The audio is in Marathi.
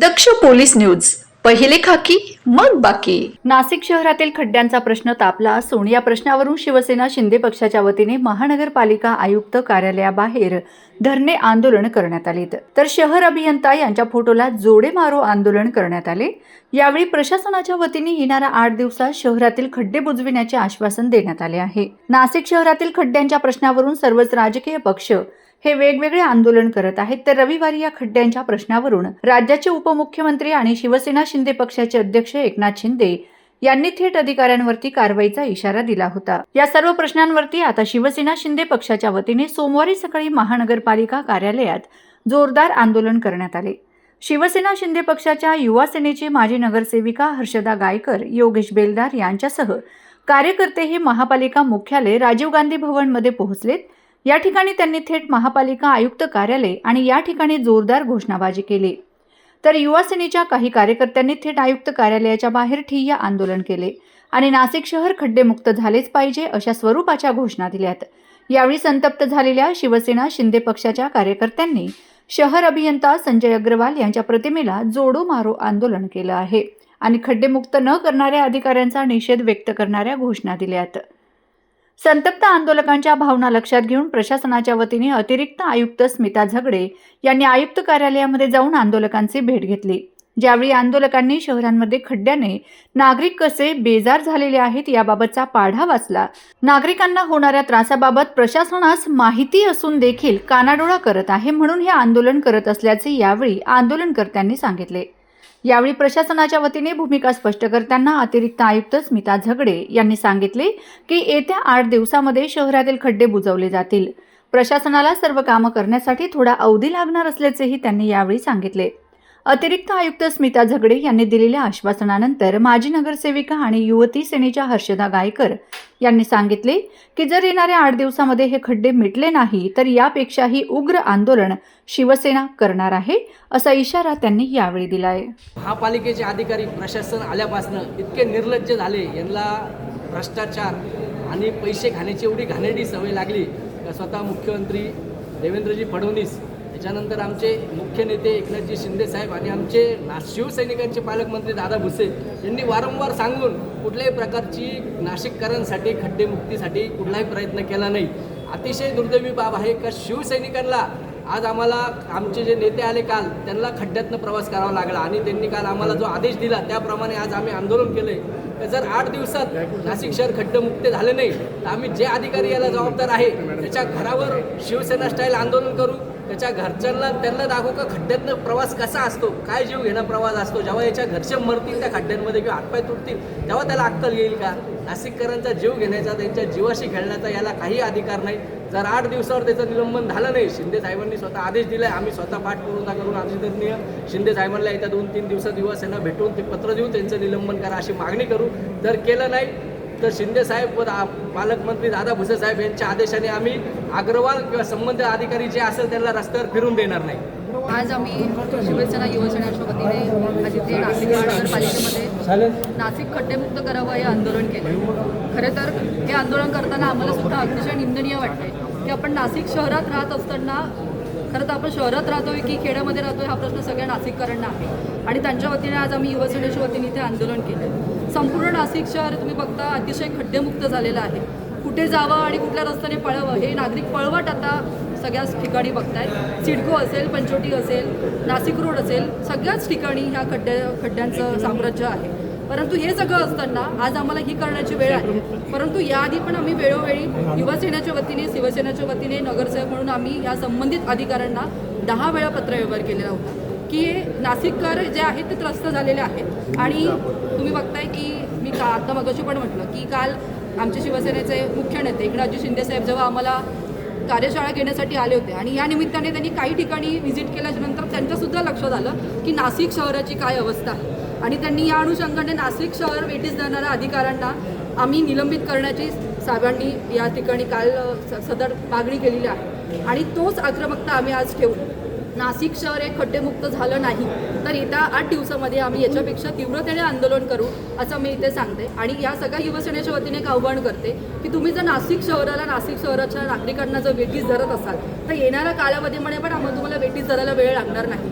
दक्ष पोलीस न्यूज. पहिले खाकी मग बाकी. नाशिक शहरातील खड्ड्यांचा प्रश्न तापला असून या प्रश्नावरून शिवसेना शिंदे पक्षाच्या वतीने महानगरपालिका आयुक्त कार्यालयाबाहेर धरणे आंदोलन करण्यात आले. तर शहर अभियंता यांच्या फोटोला जोडे मारो आंदोलन करण्यात आले. यावेळी प्रशासनाच्या वतीने येणाऱ्या आठ दिवसात शहरातील खड्डे बुजविण्याचे आश्वासन देण्यात आले आहे. नाशिक शहरातील खड्ड्यांच्या प्रश्नावरून सर्वच राजकीय पक्ष हे वेगवेगळे आंदोलन करत आहेत. तर रविवारी या खड्ड्यांच्या प्रश्नावरून राज्याचे उपमुख्यमंत्री आणि शिवसेना शिंदे पक्षाचे अध्यक्ष एकनाथ शिंदे यांनी थेट अधिकाऱ्यांवरती कारवाईचा इशारा दिला होता. या सर्व प्रश्नांवरती आता शिवसेना शिंदे पक्षाच्या वतीने सोमवारी सकाळी महानगरपालिका कार्यालयात जोरदार आंदोलन करण्यात आले. शिवसेना शिंदे पक्षाच्या युवा सेनेचे माजी नगरसेविका हर्षदा गायकर योगेश बेलदार यांच्यासह कार्यकर्ते हे महापालिका मुख्यालय राजीव गांधी भवनमध्ये पोहोचलेत. या ठिकाणी त्यांनी थेट महापालिका आयुक्त कार्यालय आणि या ठिकाणी जोरदार घोषणाबाजी केली. तर युवासेनेच्या काही कार्यकर्त्यांनी थेट आयुक्त कार्यालयाच्या बाहेर ठिय्या आंदोलन केले आणि नाशिक शहर खड्डेमुक्त झालेच पाहिजे अशा स्वरूपाच्या घोषणा दिल्यात. यावेळी संतप्त झालेल्या शिवसेना शिंदे पक्षाच्या कार्यकर्त्यांनी शहर अभियंता संजय अग्रवाल यांच्या प्रतिमेला जोडो मारो आंदोलन केलं आहे आणि खड्डेमुक्त न करणाऱ्या अधिकाऱ्यांचा निषेध व्यक्त करणाऱ्या घोषणा दिल्यात. संतप्त आंदोलकांच्या भावना लक्षात घेऊन प्रशासनाच्या वतीने अतिरिक्त आयुक्त स्मिता झगडे यांनी आयुक्त कार्यालयामध्ये जाऊन आंदोलकांची भेट घेतली. ज्यावेळी आंदोलकांनी शहरांमध्ये खड्ड्याने नागरिक कसे बेजार झालेले आहेत याबाबतचा पाढा वाचला. नागरिकांना होणाऱ्या त्रासाबाबत प्रशासनास माहिती असून देखील कानाडोळा करत आहे म्हणून हे आंदोलन करत असल्याचे यावेळी आंदोलनकर्त्यांनी सांगितले. यावेळी प्रशासनाच्या वतीने भूमिका स्पष्ट करताना अतिरिक्त आयुक्त स्मिता झगडे यांनी सांगितले की येत्या आठ दिवसामध्ये शहरातील खड्डे बुजवले जातील. प्रशासनाला सर्व कामं करण्यासाठी थोडा अवधी लागणार असल्याचेही त्यांनी यावेळी सांगितले. अतिरिक्त आयुक्त स्मिता झगडे यांनी दिलेल्या आश्वासनानंतर माजी नगरसेविका आणि युवती सेनेच्या हर्षदा गायकर यांनी सांगितले की जर येणाऱ्या आठ दिवसामध्ये हे खड्डे मिटले नाही तर यापेक्षाही उग्र आंदोलन शिवसेना करणार आहे असा इशारा त्यांनी यावेळी दिला आहे महापालिकेचे अधिकारी प्रशासन आल्यापासून इतके निर्लज्ज झाले यांना भ्रष्टाचार आणि पैसे खाण्याची एवढी घाणेरडी सवय लागली स्वतः मुख्यमंत्री देवेंद्रजी फडणवीस त्याच्यानंतर आमचे मुख्य नेते एकनाथजी शिंदे साहेब आणि आमचे ना शिवसैनिकांचे पालकमंत्री दादा भुसे यांनी वारंवार सांगून कुठल्याही प्रकारची नाशिककरांसाठी खड्डेमुक्तीसाठी कुठलाही प्रयत्न केला नाही. अतिशय दुर्दैवी बाब आहे का शिवसैनिकांना आज आम्हाला आमचे जे नेते आले काल त्यांना खड्ड्यातनं प्रवास करावा लागला आणि त्यांनी काल आम्हाला जो आदेश दिला त्याप्रमाणे आज आम्ही आंदोलन केले तर जर आठ दिवसात नाशिक शहर खड्डमुक्त झाले नाही तर आम्ही जे अधिकारी याला जबाबदार आहे त्याच्या घरावर शिवसेना स्टाईल आंदोलन करू त्याच्या घरच्यांना त्यांना दाखवू का खड्ड्यातनं प्रवास कसा असतो? काय जीव घेणं प्रवास असतो? जेव्हा याच्या घरचे मरतील त्या खड्ड्यांमध्ये किंवा हातपाय तुटतील तेव्हा त्याला अक्कल येईल का? नाशिककरांचा जीव घेण्याचा त्यांच्या जीवाशी खेळण्याचा याला काही अधिकार नाही. जर आठ दिवसावर त्याचं निलंबन झालं नाही शिंदे साहेबांनी स्वतः आदेश दिलाय आम्ही स्वतः पाठपुरावा करून आदरणीय शिंदे साहेबांना येत्या दोन तीन दिवसात युवासेना भेटून ते पत्र देऊ त्यांचं निलंबन करा अशी मागणी करू. जर केलं नाही तर शिंदे साहेब व पालकमंत्री दादा भुसे साहेब यांच्या आदेशाने आम्ही अग्रवाल किंवा संबंधित अधिकारी जे असेल त्यांना रस्त्यावर फिरून देणार नाही. आज आम्ही शिवसेना युवसेनेच्या वतीने आज नाशिक महानगरपालिकेमध्ये नाशिक खड्डेमुक्त करावं हे आंदोलन केलं खरं तर हे आंदोलन करताना आम्हाला सुद्धा अतिशय निंदनीय वाटते की आपण नाशिक शहरात राहत असताना खरं तर आपण शहरात राहतोय की खेड्यामध्ये राहतोय हा प्रश्न सगळ्या नाशिककरांना आहे. आणि त्यांच्या वतीने आज आम्ही युवासेनेच्या वतीने इथे आंदोलन केलं संपूर्ण नाशिक शहर तुम्ही बघता अतिशय खड्डेमुक्त झालेलं आहे. कुठे जावं आणि कुठल्या रस्त्याने पळावं हे नागरिक पळवट आता सगळ्याच ठिकाणी बघतायत. सिडको असेल पंचोटी असेल नाशिक रोड असेल सगळ्याच ठिकाणी ह्या खड्ड्या खड्ड्यांचं साम्राज्य आहे. परंतु हे सगळं असताना आज आम्हाला ही करण्याची वेळ आहे. परंतु याआधी पण आम्ही वेळोवेळी युवासेनेच्या वतीने शिवसेनेच्या वतीने नगरसेवक म्हणून आम्ही या संबंधित अधिकाऱ्यांना दहा वेळा पत्रव्यवहार केलेला होता. की नाशिककर जे आहेत ते त्रस्त झालेले आहेत. आणि तुम्ही बघताय की मी का आता मगाशी पण म्हटलं की काल आमचे शिवसेनेचे मुख्य नेते एकनाथजी शिंदे साहेब जेव्हा आम्हाला कार्यशाळा घेण्यासाठी आले होते. आणि या निमित्ताने त्यांनी काही ठिकाणी व्हिजिट केल्याच्यानंतर त्यांच्यासुद्धा लक्षात आलं की नाशिक शहराची काय अवस्था आहे. आणि त्यांनी या अनुषंगाने नाशिक शहर वेटीस जाणाऱ्या अधिकाऱ्यांना आम्ही निलंबित करण्याची साहेबांनी या ठिकाणी काल स- सदर मागणी केलेली आहे. आणि तोच आक्रमकता आम्ही आज ठेवू. नाशिक शहर हे खड्डेमुक्त झालं नाही तर येत्या आठ दिवसामध्ये आम्ही याच्यापेक्षा तीव्रतेने आंदोलन करू असं मी इथे सांगते. आणि या सगळ्या युवसेनेच्या वतीने एक आव्हान करते की तुम्ही जर नाशिक शहराला नाशिक शहराच्या नागरिकांना जर वेटीस धरत असाल तर येणाऱ्या कालावधीमध्ये पण आम्हाला तुम्हाला वेटीस धरायला वेळ लागणार नाही.